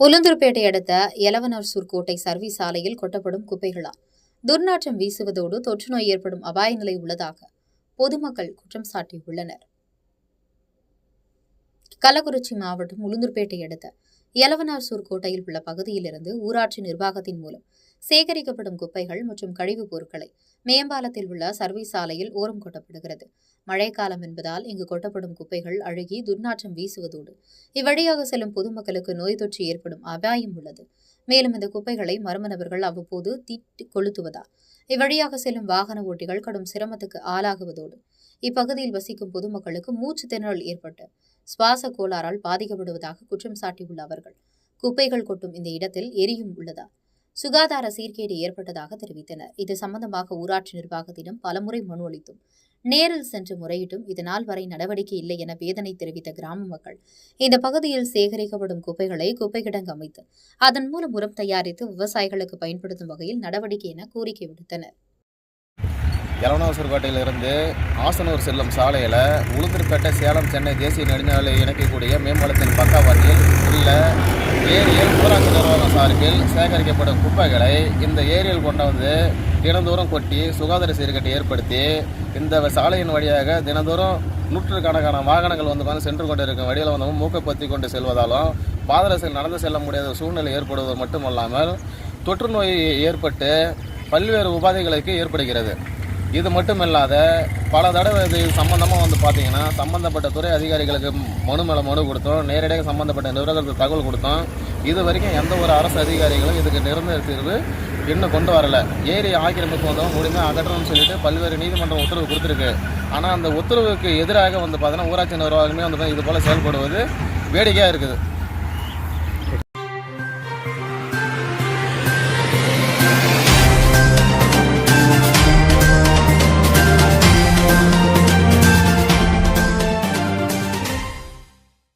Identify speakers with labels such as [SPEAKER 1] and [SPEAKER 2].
[SPEAKER 1] உளுந்தூர்பேட்டை அடுத்த எலவனர்சூர் கோட்டை சர்வீஸ் சாலையில் கொட்டப்படும் குப்பைகளால் துர்நாற்றம் வீசுவதோடு தொற்று நோய் ஏற்படும் அபாய நிலை உள்ளதாக பொதுமக்கள் குற்றம் சாட்டியுள்ளனர். கள்ளக்குறிச்சி மாவட்டம் உளுந்தூர்பேட்டை அடுத்த எலவனார்சூர் கோட்டையில் உள்ள பகுதியிலிருந்து ஊராட்சி நிர்வாகத்தின் மூலம் சேகரிக்கப்படும் குப்பைகள் மற்றும் கழிவுப் பொருட்களை மேம்பாலத்தில் உள்ள சர்வீஸ் சாலையில் ஓரம் கொட்டப்படுகிறது. மழைக்காலம் என்பதால் இங்கு கொட்டப்படும் குப்பைகள் அழுகி துர்நாற்றம் வீசுவதோடு இவ்வழியாக செல்லும் பொதுமக்களுக்கு நோய் தொற்று ஏற்படும் அபாயம் உள்ளது. மேலும் இந்த குப்பைகளை மர்ம நபர்கள் அவ்வப்போது தீட்டி கொளுத்துவதால் இவ்வழியாக செல்லும் வாகன ஓட்டிகள் கடும் சிரமத்துக்கு ஆளாகுவதோடு இப்பகுதியில் வசிக்கும் பொதுமக்களுக்கு மூச்சு திணறல் ஏற்பட்டு சுவாச கோளாறால் பாதிக்கப்படுவதாக குற்றம் சாட்டியுள்ள அவர்கள். குப்பைகள் கொட்டும் இந்த இடத்தில் எரியும் உள்ளதா? சுகாதார சீர்கேடு ஏற்பட்டதாக தெரிவித்தனர். இது சம்பந்தமாக ஊராட்சி நிர்வாகத்திடம் பலமுறை மனு அளித்தும் நேரில் சென்று முறையிட்டும் இதனால் வரை நடவடிக்கை இல்லை என வேதனை தெரிவித்த கிராம மக்கள் இந்த பகுதியில் சேகரிக்கப்படும் குப்பைகளை குப்பைக்கிடங்கு அமைத்து அதன் மூலம் உரம் தயாரித்து விவசாயிகளுக்கு பயன்படுத்தும் வகையில் நடவடிக்கை என கோரிக்கை விடுத்தனர்.
[SPEAKER 2] எலவனாசூர் ஆசனூர் செல்லும் சாலையில் உளுந்தூர்பேட்டை சேலம் சென்னை தேசிய நெடுஞ்சாலை இணைக்கக்கூடிய மேம்பாலத்தின் பக்கவாட்டில் உள்ள ஏரியில் ஊராட்சி நிறுவனம் சார்பில் சேகரிக்கப்படும் குப்பைகளை இந்த ஏரியில் கொண்டு வந்து தினந்தோறும் கொட்டி சுகாதார சீர்கட்டை ஏற்படுத்தி இந்த சாலையின் வழியாக தினந்தோறும் நூற்றுக்கணக்கான வாகனங்கள் வந்து பார்த்து சென்று கொண்டு இருக்கும் வழியில் வந்து மூக்கப்படுத்தி கொண்டு செல்வதாலும் பாதரசில் நடந்து செல்ல முடியாத சூழ்நிலை ஏற்படுவது மட்டுமல்லாமல் தொற்று நோய் ஏற்பட்டு பல்வேறு உபாதைகளுக்கு ஏற்படுகிறது. இது மட்டும் இல்லாத பல தடவை இது சம்பந்தமாக வந்து பார்த்தீங்கன்னா சம்பந்தப்பட்ட துறை அதிகாரிகளுக்கு மனு மேலே மனு கொடுத்தோம். நேரடியாக சம்பந்தப்பட்ட நிறுவனங்களுக்கு தகவல் கொடுத்தோம். இது வரைக்கும் எந்த ஒரு அரசு அதிகாரிகளும் இதுக்கு நிரந்தர தீர்வு இன்னும் கொண்டு வரல. ஏரி ஆக்கிரமிப்பு வந்தவங்க முழுமையாக அகற்றணும்னு சொல்லிட்டு பல்வேறு நீதிமன்றம் உத்தரவு கொடுத்துருக்கு. ஆனால் அந்த உத்தரவுக்கு எதிராக வந்து பார்த்தீங்கன்னா ஊராட்சி நிர்வாகமே வந்து இது போல் செயல்படுவது வேடிக்கையாக இருக்குது.